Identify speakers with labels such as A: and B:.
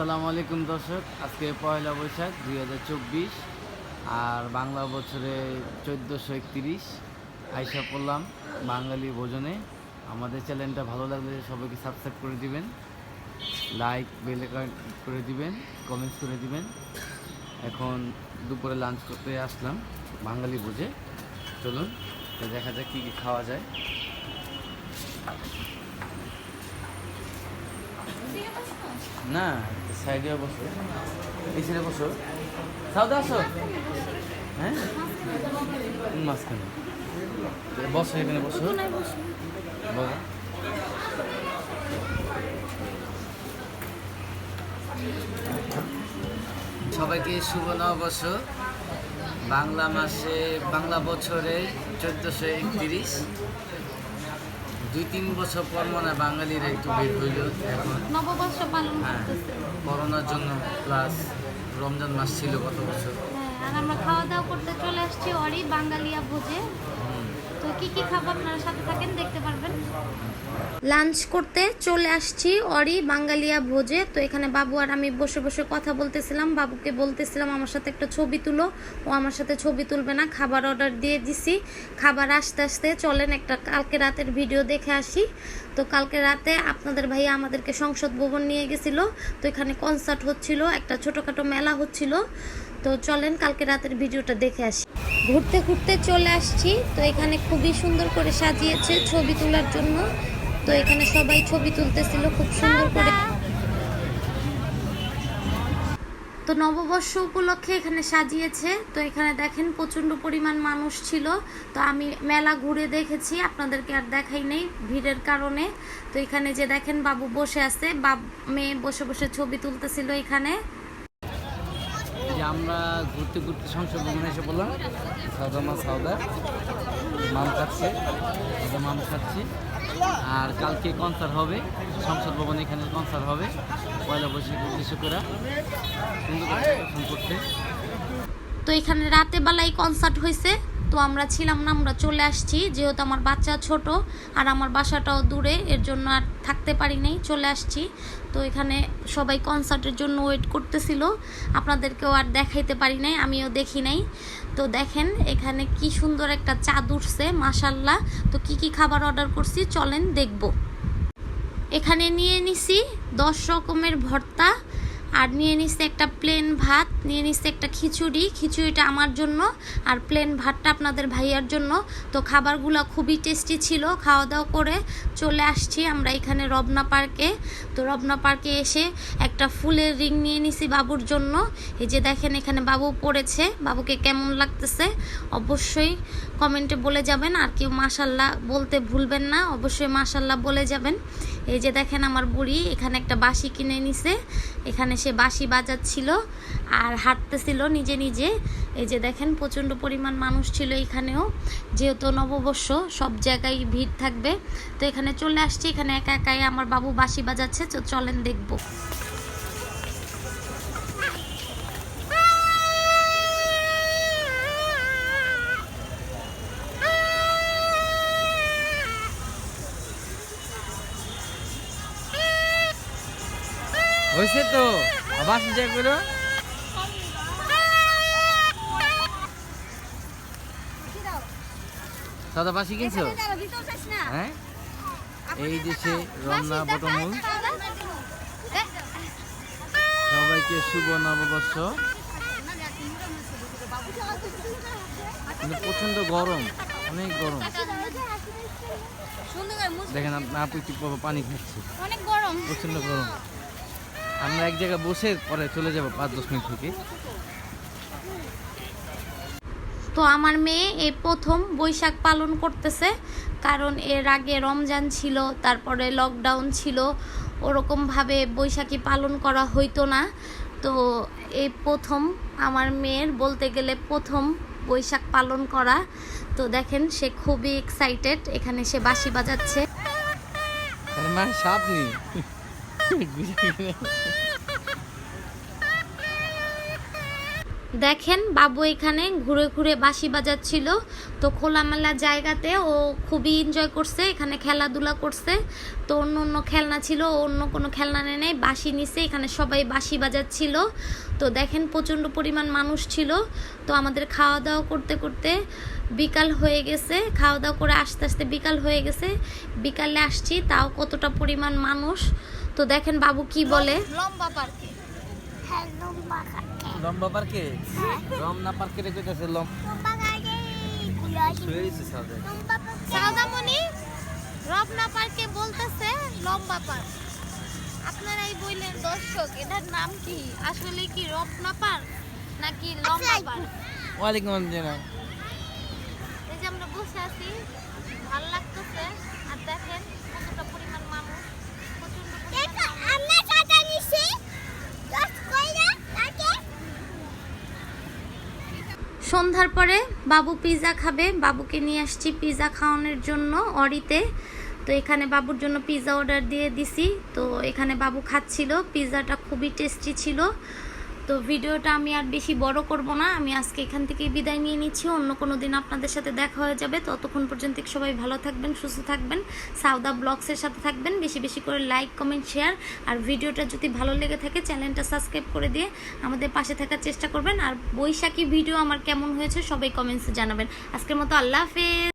A: আসসালামু আলাইকুম দর্শক। আজকে পয়লা বৈশাখ, দুই হাজার চব্বিশ, আর বাংলা বছরে চোদ্দোশো একত্রিশ। আইসা পড়লাম বাঙালি ভোজনে। আমাদের চ্যানেলটা ভালো লাগলে সবাইকে সাবস্ক্রাইব করে দিবেন, লাইক, বেল করে দিবেন, কমেন্টস করে দিবেন। এখন দুপুরে লাঞ্চ করতে আসলাম বাঙালি ভোজে। চলুন দেখা যাক কী কী খাওয়া যায়। না সাইডে বসো। এই সাইডে বসো। সাউদা আসো। হ্যাঁ? মাঝখানে। বসো এখানে বসো। বলো সবাইকে শুভ নববর্ষ। বাংলা মাসে বাংলা বছরে চোদ্দোশো একত্রিশ। দুই তিন বছর পর মনে হয় বাঙালিরা একটু বের হইল এখন।
B: নববর্ষ পালন
A: হ্যাঁ। করোনার জন্য প্লাস রমজান মাস ছিল গত বছর
B: হ্যাঁ আর আমরা খাওয়া দাওয়া করতে চলে আসছি অরি বাঙালিয়া ভোজে। তো কি কি খাব আপনারা সাথে থাকেন, দেখতে পারবেন। লাঞ্চ করতে চলে আসছি অরি বাঙালিয়া ভোজে। তো এখানে বাবু আর আমি বসে বসে কথা বলতেছিলাম, বাবুকে বলতেছিলাম আমার সাথে একটা ছবি তুলো। ও আমার সাথে ছবি তুলবে না, খাবার অর্ডার দিয়ে দিছি। খাবার আসতে আসতে চলেন একটা কালকে রাতের ভিডিও দেখে আসি। তো কালকে রাতে আপনাদের ভাই আমাদেরকে সংসদ ভবন নিয়ে গেছিল। তো এখানে কনসার্ট হচ্ছিল, একটা ছোটোখাটো মেলা হচ্ছিল। তো চলেন কালকে রাতের ভিডিওটা দেখে আসি। ঘুরতে ঘুরতে চলে আসছি। তো এখানে খুবই সুন্দর করে সাজিয়েছে ছবি তোলার জন্য। তো এখানে সবাই ছবি তুলতেছিল, খুব সুন্দর করে। তো নববর্ষ উপলক্ষে এখানে সাজিয়েছে। তো এখানে দেখেন প্রচণ্ড পরিমাণ মানুষ ছিল। তো আমি মেলা ঘুরে দেখেছি, আপনাদেরকে আর দেখাই নেই ভিড়ের কারণে। তো এখানে যে দেখেন বাবু বসে আছে, বাব, মেয়ে বসে বসে ছবি তুলতেছিল এখানে।
A: যে আমরা ঘুরতে ঘুরতে সংসদ ভবনে এসে বললাম সাউদা মা সাউদা মাম খাচ্ছে সাউদা মাম খাচ্ছি। আর কালকে কনসার্ট হবে সংসদ ভবনে এখানে কনসার্ট হবে, পয়লা বৈশাখ উদ্দেশ্য করে। সুন্দর করতে।
B: তো এখানে রাতে বেলায় কনসার্ট হয়েছে। তো আমরা ছিলাম না, আমরা চলে আসছি। যেহেতু আমার বাচ্চা ছোট আর আমার বাসাটাও দূরে, এর জন্য আর থাকতে পারি নাই চলে আসছি। তো এখানে সবাই কনসার্টের জন্য ওয়েট করতেছিল। আপনাদেরকেও আর দেখাইতে পারি নাই, আমিও দেখি নাই। তো দেখেন, এখানে কি সুন্দর একটা চাঁদ উঠছে মাসাল্লাহ তো কি কি খাবার অর্ডার করছি, চলেন দেখব। এখানে নিয়ে নিছি দশ রকমের ভর্তা আর নিয়ে নিচ্ছে একটা প্লেন ভাত, নিয়ে নিচ্ছে একটা খিচুড়ি। খিচুড়িটা আমার জন্য আর প্লেন ভাতটা আপনাদের ভাইয়ার জন্য। তো খাবারগুলো খুবই টেস্টি ছিল, খাওয়া দাওয়া করে চলে আসছি আমরা এখানে রবনা পার্কে। তো রবনা পার্কে এসে একটা ফুলের রিং নিয়ে নিছি বাবুর জন্য। এই যে দেখেন এখানে বাবু পড়েছে, বাবুকে কেমন লাগতেছে অবশ্যই কমেন্টে বলে যাবেন। আর কেউ মাসাল্লাহ বলতে ভুলবেন না, অবশ্যই মাসাল্লাহ বলে যাবেন। এই যে দেখেন আমার বুড়ি, এখানে একটা বাঁশি কিনে নিছে। এখানে সে বাঁশি বাজাচ্ছিল আর হাঁটতেছিল নিজে নিজে। এই যে দেখেন, প্রচণ্ড পরিমাণ মানুষ ছিল এখানেও। যেহেতু নববর্ষ, সব জায়গায় ভিড় থাকবে। তো এখানে চলে আসছি, এখানে একা একাই আমার বাবু বাসি বাজাচ্ছে, তো চলেন দেখব।
A: হয়েছে তো? আবার যা করো। সাদা পাশি কিনছো? হ্যাঁ? এই দেশে রমনা বটমূল। সবাইকে শুভ নববর্ষ। প্রচণ্ড গরম অনেক গরম। দেখেন আপনি পানি খাচ্ছে।
B: অনেক গরম।
A: প্রচণ্ড গরম। আমরা এক জায়গায় বসে পরে চলে যাব পাঁচ দশ মিনিট থেকে
B: তো আমার মেয়ে এই প্রথম বৈশাখ পালন করতেছে কারণ এর আগে রমজান ছিল তারপরে লকডাউন ছিল ওরকমভাবে বৈশাখী পালন করা হইতো না। তো এই প্রথম আমার মেয়ের বলতে গেলে প্রথম বৈশাখ পালন করা। তো দেখেন সে খুবই এক্সাইটেড এখানে সে বাঁশি বাজাচ্ছে।
A: সাপ নেই
B: দেখেন, বাবু এখানে ঘুরে ঘুরে বাঁশি বাজাচ্ছিল। তো খোলামেলা জায়গাতে ও খুবই এনজয় করছে, এখানে খেলাধুলা করছে। তো অন্য অন্য খেলনা ছিল অন্য কোনো খেলনা নেই নেই, বাঁশি নিছে, এখানে সবাই বাঁশি বাজাচ্ছিল। তো দেখেন, প্রচণ্ড পরিমাণ মানুষ ছিল। তো আমাদের খাওয়া দাওয়া করতে করতে বিকাল হয়ে গেছে। খাওয়া দাওয়া করে আস্তে আস্তে বিকাল হয়ে গেছে। বিকালে আসছি, তাও কতটা পরিমাণ মানুষ। তো দেখেন বাবু কি বলে? লম্বা পার্কে।
C: হ্যাঁ লম্বা
A: পার্কে। রমনা পার্কে রেখেছে লম্বা
C: লম্বা
B: সাদামণি রমনা পার্কে বলতেছে লম্বা পার্ক। আপনারাই বললেন দর্শক এটার নাম কি? আসলে কি রমনা পার্ক নাকি লম্বা পার্ক?
A: ওয়ালাইকুম আসসালাম
B: এই যে আমরা বসে আছি ভালো লাগতেছে আর দেখেন কতটা পরিমাণ মানুষ প্রচণ্ড
C: দেখো আমরা কাটা নিছি দশ কইরা কাটে
B: সন্ধ্যার পরে বাবু পিৎজা খাবে। বাবুকে নিয়ে আসছি পিৎজা খাওয়ানোর জন্য অরিতে। তো এখানে বাবুর জন্য পিৎজা অর্ডার দিয়ে দিছি। তো এখানে বাবু খাচ্ছিল। পিৎজাটা খুবই টেস্টি ছিল। তো ভিডিওটা আমি আর বেশি বড় করব না। আমি আজকে এখান থেকে বিদায় নিয়ে নিচ্ছি। অন্য কোনো দিন আপনাদের সাথে দেখা হয়ে যাবে। ততক্ষণ পর্যন্ত সবাই ভালো থাকবেন, সুস্থ থাকবেন। সাউদা ব্লগসের সাথে থাকবেন। বেশি বেশি করে লাইক কমেন্ট শেয়ার আর ভিডিওটা যদি ভালো লেগে থাকে, চ্যানেলটা সাবস্ক্রাইব করে দিয়ে আমাদের পাশে থাকার চেষ্টা করবেন। আর বৈশাখী ভিডিও আমার কেমন হয়েছে সবাই কমেন্টসে জানাবেন। আজকের মতো আল্লাহ হাফেজ।